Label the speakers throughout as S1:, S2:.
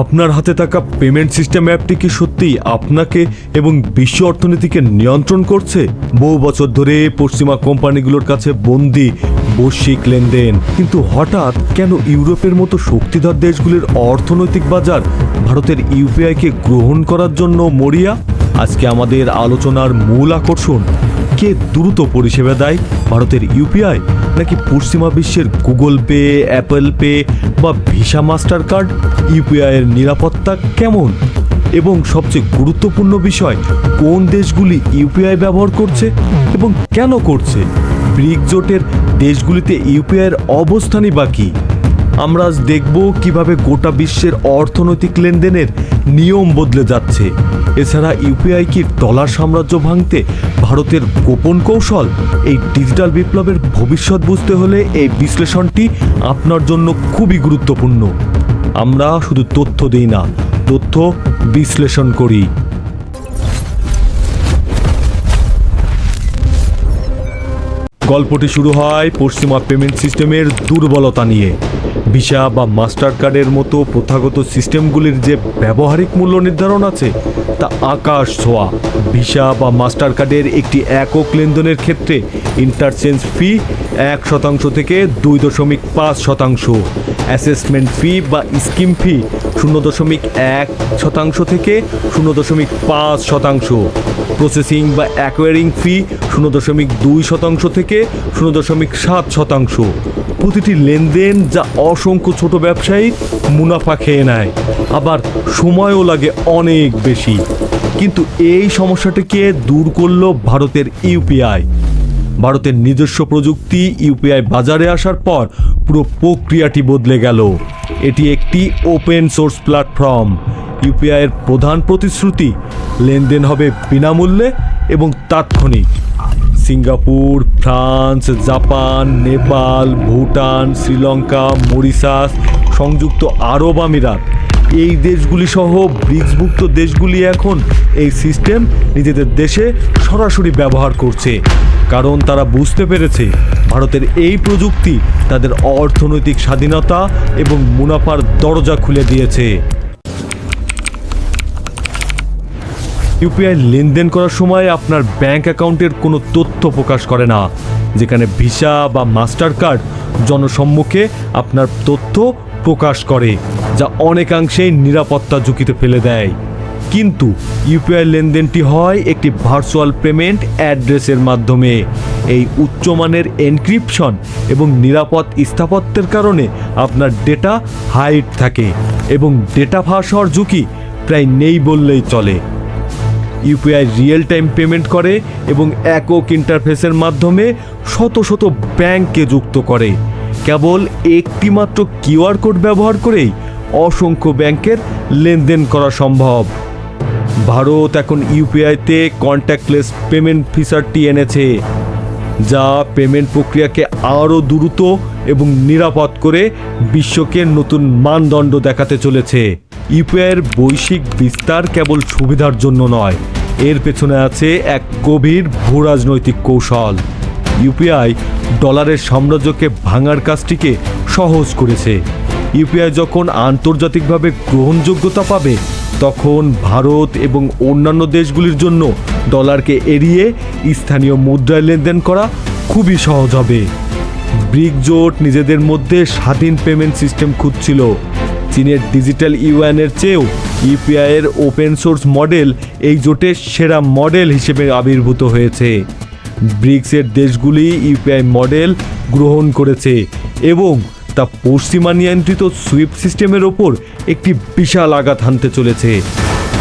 S1: আপনার হাতে থাকা পেমেন্ট সিস্টেম অ্যাপটি কি সত্যিই আপনাকে এবং বিশ্ব অর্থনীতিকে নিয়ন্ত্রণ করছে? বহু বছর ধরে পশ্চিমা কোম্পানিগুলোর কাছে বন্দি বৈশ্বিক লেনদেন। কিন্তু হঠাৎ কেন ইউরোপের মতো শক্তিধর দেশগুলির অর্থনৈতিক বাজার ভারতের ইউপিআইকে গ্রহণ করার জন্য মরিয়া? আজকে আমাদের আলোচনার মূল আকর্ষণ কে দ্রুত পরিষেবা দেয়? ভারতের ইউপিআই নাকি পশ্চিমা বিশ্বের গুগল পে, অ্যাপল পে বা ভিসা মাস্টার কার্ড ইউপিআই এর নিরাপত্তা কেমন? এবং সবচেয়ে গুরুত্বপূর্ণ বিষয়, কোন দেশগুলি ইউপিআই ব্যবহার করছে এবং কেন করছে? ব্রিক জোটের দেশগুলিতে ইউপিআই এর অবস্থানই বাকি আমরা আজ দেখব কীভাবে গোটা বিশ্বের অর্থনৈতিক লেনদেনের নিয়ম বদলে যাচ্ছে। এছাড়া ইউপিআই কি ডলার সাম্রাজ্য ভাঙতে ভারতের গোপন কৌশল, এই ডিজিটাল বিপ্লবের ভবিষ্যৎ বুঝতে হলে এই বিশ্লেষণটি আপনার জন্য খুবই গুরুত্বপূর্ণ। আমরা শুধু তথ্য দিই না, তথ্য বিশ্লেষণ করি। গল্পটি শুরু হয় পশ্চিমা পেমেন্ট সিস্টেমের দুর্বলতা নিয়ে। ভিসা বা মাস্টার কার্ডের মতো প্রথাগত সিস্টেমগুলির যে ব্যবহারিক মূল্য নির্ধারণ আছে, তা আকাশ ছোঁয়া। ভিসা বা মাস্টার কার্ডের একটি একক লেনদেনের ক্ষেত্রে ইন্টারচেঞ্জ ফি এক শতাংশ থেকে দুই দশমিক পাঁচ শতাংশ। অ্যাসেসমেন্ট ফি বা স্কিম ফি শূন্য দশমিক এক শতাংশ থেকে শূন্য দশমিক পাঁচ শতাংশ। প্রসেসিং বা অ্যাকোয়ারিং ফি শূন্য দশমিক দুই শতাংশ থেকে শূন্য দশমিক সাত শতাংশ। প্রতিটি লেনদেন যা অসংখ্য ছোট ব্যবসায়ী মুনাফা খেয়ে নেয়। আবার সময়ও লাগে অনেক বেশি। কিন্তু এই সমস্যাটিকে দূর করল ভারতের ইউপিআই ভারতের নিজস্ব প্রযুক্তি ইউপিআই বাজারে আসার পর পুরো প্রক্রিয়াটি বদলে গেল। এটি একটি ওপেন সোর্স প্ল্যাটফর্ম। ইউপিআইয়ের প্রধান প্রতিশ্রুতি, লেনদেন হবে বিনামূল্যে এবং তাৎক্ষণিক। Singapore, France, Japan, Nepal, Bhutan, Sri Lanka, Mauritius, সংযুক্ত আরব আমিরাত। এই দেশগুলি সহ ব্রিক্সভুক্ত দেশগুলি এখন এই সিস্টেম নিজেদের দেশে সরাসরি ব্যবহার করছে। কারণ তারা বুঝতে পেরেছে, ভারতের এই প্রযুক্তি তাদের অর্থনৈতিক স্বাধীনতা এবং মুনাফার দরজা খুলে দিয়েছে। ইউপিআই লেনদেন করার সময় আপনার ব্যাংক অ্যাকাউন্টের কোনো তথ্য প্রকাশ করে না। যেখানে ভিসা বা মাস্টার কার্ড জনসম্মুখে আপনার তথ্য প্রকাশ করে, যা অনেকাংশেই নিরাপত্তা ঝুঁকিতে ফেলে দেয়। কিন্তু ইউপিআই লেনদেনটি হয় একটি ভার্চুয়াল পেমেন্ট অ্যাড্রেসের মাধ্যমে। এই উচ্চমানের এনক্রিপশন এবং নিরাপদ স্থাপত্যের কারণে আপনার ডেটা হাইট থাকে এবং ডেটা ফাঁস হওয়ার ঝুঁকি প্রায় নেই বললেই চলে। ইউপিআই রিয়েল টাইম পেমেন্ট করে এবং একক ইন্টারফেসের মাধ্যমে শত শত ব্যাংককে যুক্ত করে। কেবল একটিমাত্র কিউআর কোড ব্যবহার করেই অসংখ্য ব্যাংকের লেনদেন করা সম্ভব। ভারত এখন ইউপিআইতে কন্ট্যাক্টলেস পেমেন্ট ফিচারটি এনেছে, যা পেমেন্ট প্রক্রিয়াকে আরও দ্রুত এবং নিরাপদ করে বিশ্বকে নতুন মানদণ্ড দেখাতে চলেছে। ইউপিআইয়ের বৈশ্বিক বিস্তার কেবল সুবিধার জন্য নয় এর পেছনে আছে এক গভীর ভূরাজনৈতিক কৌশল। ইউপিআই ডলারের সাম্রাজ্যকে ভাঙার কাজটিকে সহজ করেছে। ইউপিআই যখন আন্তর্জাতিকভাবে গ্রহণযোগ্যতা পাবে, তখন ভারত এবং অন্যান্য দেশগুলির জন্য ডলারকে এড়িয়ে স্থানীয় মুদ্রায় লেনদেন করা খুবই সহজ হবে। ব্রিক জোট নিজেদের মধ্যে স্বাধীন পেমেন্ট সিস্টেম খুঁজছিল। চীনের ডিজিটাল ইউএনের চেয়েও ইউপিআই এর ওপেন সোর্স মডেল এই জোটের সেরা মডেল হিসেবে আবির্ভূত হয়েছে। ব্রিক্সের দেশগুলি ইউপিআই মডেল গ্রহণ করেছে এবং তা পশ্চিমা নিয়ন্ত্রিত সুইফট সিস্টেমের ওপর একটি বিশাল আঘাত হানতে চলেছে।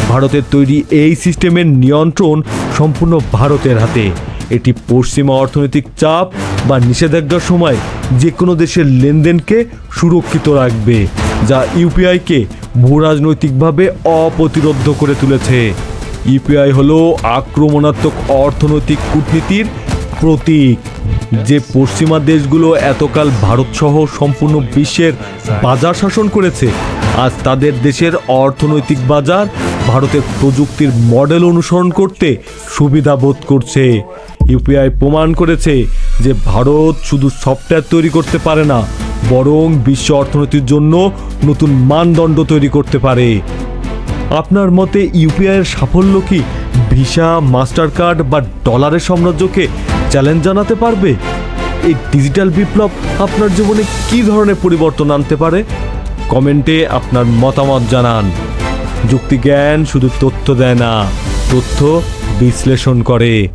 S1: ভারতের তৈরি এই সিস্টেমের নিয়ন্ত্রণ সম্পূর্ণ ভারতের হাতে। এটি পশ্চিমা অর্থনৈতিক চাপ বা নিষেধাজ্ঞার সময় যে কোনো দেশের লেনদেনকে সুরক্ষিত রাখবে। যা ইউপিআইকে ভূরাজনৈতিকভাবে অপ্রতিরোধ করে তুলেছে। ইউপিআই হলো আক্রমণাত্মক অর্থনৈতিক কূটনীতির প্রতীক, যে পশ্চিমা দেশগুলো এতকাল ভারতসহ সম্পূর্ণ বিশ্বের বাজার শাসন করেছে, আজ তাদের দেশের অর্থনৈতিক বাজার ভারতের প্রযুক্তির মডেল অনুসরণ করতে সুবিধা বোধ করছে। ইউপিআই প্রমাণ করেছে যে ভারত শুধু সফটওয়্যার তৈরি করতে পারে না বরং বিশ্ব অর্থনীতির জন্য নতুন মানদণ্ড তৈরি করতে পারে। আপনার মতে ইউপিআইয়ের সাফল্য কি ভিসা মাস্টার কার্ড বা ডলারের সাম্রাজ্যকে চ্যালেঞ্জ জানাতে পারবে? এই ডিজিটাল বিপ্লব আপনার জীবনে কী ধরনের পরিবর্তন আনতে পারে? কমেন্টে আপনার মতামত জানান। যুক্তিজ্ঞান শুধু তথ্য দেয় না, তথ্য বিশ্লেষণ করে।